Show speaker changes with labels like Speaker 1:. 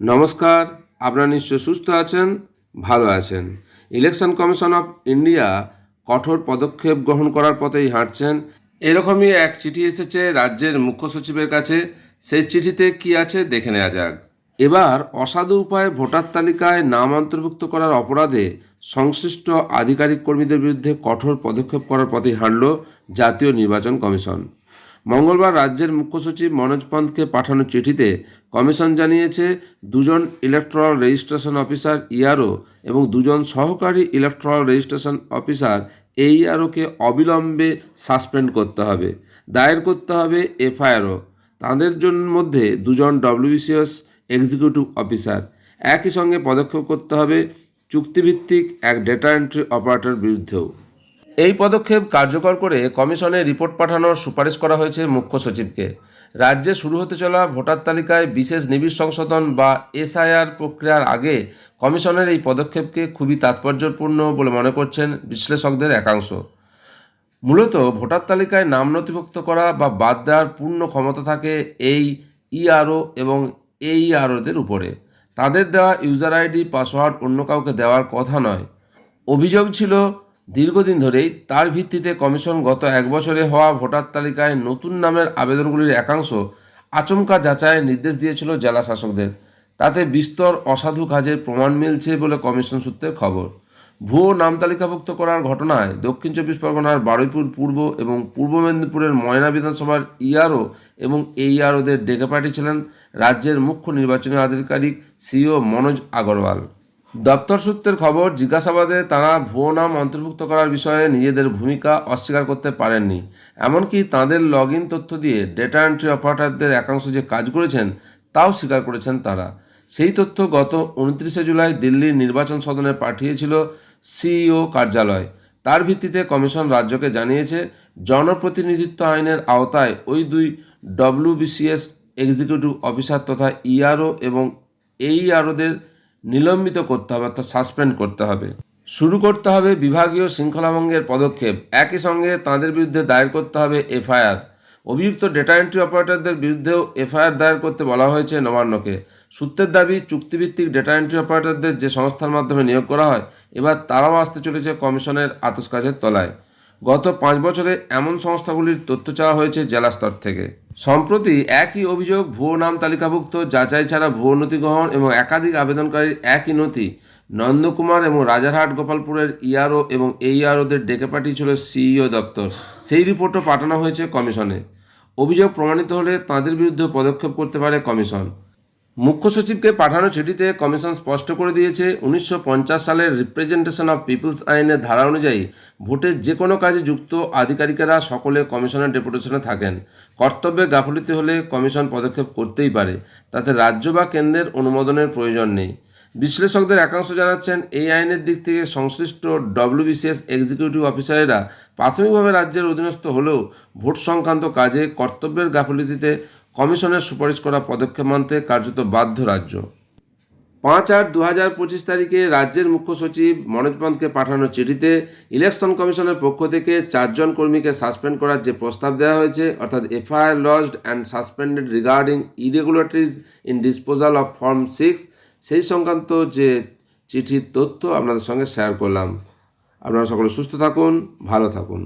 Speaker 1: নমস্কার, আপনারা নিশ্চয় সুস্থ আছেন, ভালো আছেন। ইলেকশন কমিশন অফ ইন্ডিয়া কঠোর পদক্ষেপ গ্রহণ করার পথেই হাঁটছেন। এরকমই এক চিঠি এসেছে রাজ্যের মুখ্য সচিবের কাছে। সেই চিঠিতে কি আছে দেখে নেওয়া যাক। এবার অসাধু উপায়ে ভোটার তালিকায় নাম অন্তর্ভুক্ত করার অপরাধে সংশ্লিষ্ট আধিকারিক কর্মীদের বিরুদ্ধে কঠোর পদক্ষেপ করার পথেই হাঁটল জাতীয় নির্বাচন কমিশন। মঙ্গলবার রাজ্যের মুখ্য সচিব মনোজ পন্থকে পাঠানো চিঠিতে কমিশন জানিয়েছে, দুজন ইলেকট্রাল রেজিস্ট্রেশন অফিসার ইআরও এবং দুজন সহকারী ইলেকট্রাল রেজিস্ট্রেশন অফিসার এই এইআরওকে অবিলম্বে সাসপেন্ড করতে হবে, দায়ের করতে হবে এফআইআরও। তাদের জন্য মধ্যে দুজন ডব্লিউবিসিএস এক্সিকিউটিভ অফিসার একই সঙ্গে পদক্ষেপ করতে হবে চুক্তিভিত্তিক এক ডেটা এন্ট্রি অপারেটর বিরুদ্ধেও। এই পদক্ষেপ কার্যকর করে কমিশনে রিপোর্ট পাঠানোর সুপারিশ করা হয়েছে মুখ্য সচিবকে। রাজ্যে শুরু হতে চলা ভোটার তালিকায় বিশেষ নিবিড় সংশোধন বা এসআইআর প্রক্রিয়ার আগে কমিশনের এই পদক্ষেপকে খুবই তাৎপর্যপূর্ণ বলে মনে করছেন বিশ্লেষকদের একাংশ। মূলত ভোটার তালিকায় নাম নথিভুক্ত করা বা বাদ দেওয়ার পূর্ণ ক্ষমতা থাকে এই ইআরও এবং এইআরওদের উপরে। তাদের দেওয়া ইউজার আইডি, পাসওয়ার্ড অন্য কাউকে দেওয়ার কথা নয়। অভিযোগ ছিল দীর্ঘদিন ধরেই তার ভিত্তিতে কমিশন গত এক বছরে হওয়া ভোটার তালিকায় নতুন নামের আবেদনগুলির একাংশ আচমকা যাচাইয়ের নির্দেশ দিয়েছিল জেলা শাসকদের। তাতে বিস্তর অসাধু কাজের প্রমাণ মিলছে বলে কমিশন সূত্রের খবর। ভুয়ো নাম তালিকাভুক্ত করার ঘটনায় দক্ষিণ চব্বিশ পরগনার বারুইপুর পূর্ব এবং পূর্ব মেদিনীপুরের ময়না বিধানসভার ইআরও এবং এইআরওদের ডেকে পাঠিয়েছিলেন রাজ্যের মুখ্য নির্বাচনী আধিকারিক সিও মনোজ আগরওয়াল। দপ্তর সূত্রের খবর, জিজ্ঞাসাবাদে তারা ভুয়ো নাম অন্তর্ভুক্ত করার বিষয়ে নিজেদের ভূমিকা অস্বীকার করতে পারেননি। এমনকি তাদের লগ ইন তথ্য দিয়ে ডেটা এন্ট্রি অপারেটরদের একাংশ যে কাজ করেছেন, তাও স্বীকার করেছেন তারা। সেই তথ্য গত উনত্রিশে জুলাই দিল্লির নির্বাচন সদনে পাঠিয়েছিল সিইও কার্যালয়। তার ভিত্তিতে কমিশন রাজ্যকে জানিয়েছে, জনপ্রতিনিধিত্ব আইনের আওতায় ওই দুই ডব্লিউবিসিএস এক্সিকিউটিভ অফিসার তথা ইআরও এবং এইআরওদের নিলম্বিত করতে হবে অর্থাৎ সাসপেন্ড করতে হবে। শুরু করতে হবে বিভাগীয় শৃঙ্খলাভঙ্গের পদক্ষেপ। একই সঙ্গে তাদের বিরুদ্ধে দায়ের করতে হবে এফআইআর। অভিযুক্ত ডেটা এন্ট্রি অপারেটরদের বিরুদ্ধেও এফআইআর দায়ের করতে বলা হয়েছে নবান্নকে। সূত্রের দাবি, চুক্তিভিত্তিক ডেটা এন্ট্রি অপারেটরদের যে সংস্থার মাধ্যমে নিয়োগ করা হয়, এবার তারাও আসতে চলেছে কমিশনের আতস কাজের তলায়। গত পাঁচ বছরে এমন সংস্থাগুলির তথ্য চাওয়া হয়েছে জেলা স্তর থেকে। সম্প্রতি একই অভিযোগ ভুয়ো নাম তালিকাভুক্ত, যাচাই ছাড়া ভুয়ো নথি গ্রহণ এবং একাধিক আবেদনকারীর একই নথি নন্দকুমার এবং রাজারহাট, গোপালপুরের ইআরও এবং এইআরওদের ডেকে পাঠিয়েছিল সিইও দপ্তর। সেই রিপোর্টও পাঠানো হয়েছে কমিশনে। অভিযোগ প্রমাণিত হলে তাঁদের বিরুদ্ধে পদক্ষেপ করতে পারে কমিশন। মুখ্য সচিবকে পাঠানো চিঠিতে কমিশন স্পষ্ট করে দিয়েছে, উনিশশো পঞ্চাশ সালের রিপ্রেজেন্টেশন অফ পিপলস আইনের ধারা অনুযায়ী ভোটের যে কোনো কাজে যুক্ত আধিকারিকেরা সকলে কমিশনের ডেপুটেশনে থাকেন। কর্তব্যে গাফলিতে হলে কমিশন পদক্ষেপ করতেই পারে, তাতে রাজ্য বা কেন্দ্রের অনুমোদনের প্রয়োজন নেই। বিশ্লেষকদের একাংশ জানাচ্ছেন, এই আইনের দিক থেকে সংশ্লিষ্ট ডব্লিউবিসিএস এক্সিকিউটিভ অফিসারেরা প্রাথমিকভাবে রাজ্যের অধীনস্থ হলেও ভোট সংক্রান্ত কাজে কর্তব্যের গাফলিতিতে কমিশনের সুপারিশ করা পদক্ষেপ মানতে কার্যত বাধ্য রাজ্য। পাঁচ আট দু হাজার পঁচিশ তারিখে রাজ্যের মুখ্য সচিব মনোজ পন্থকে পাঠানো চিঠিতে ইলেকশন কমিশনের পক্ষ থেকে চারজন কর্মীকে সাসপেন্ড করার যে প্রস্তাব দেওয়া হয়েছে, অর্থাৎ FIR lodged and suspended regarding irregularities in disposal of form six, সেই সংক্রান্ত যে চিঠির তথ্য আপনাদের সঙ্গে শেয়ার করলাম। আপনারা সকলে সুস্থ থাকুন, ভালো থাকুন।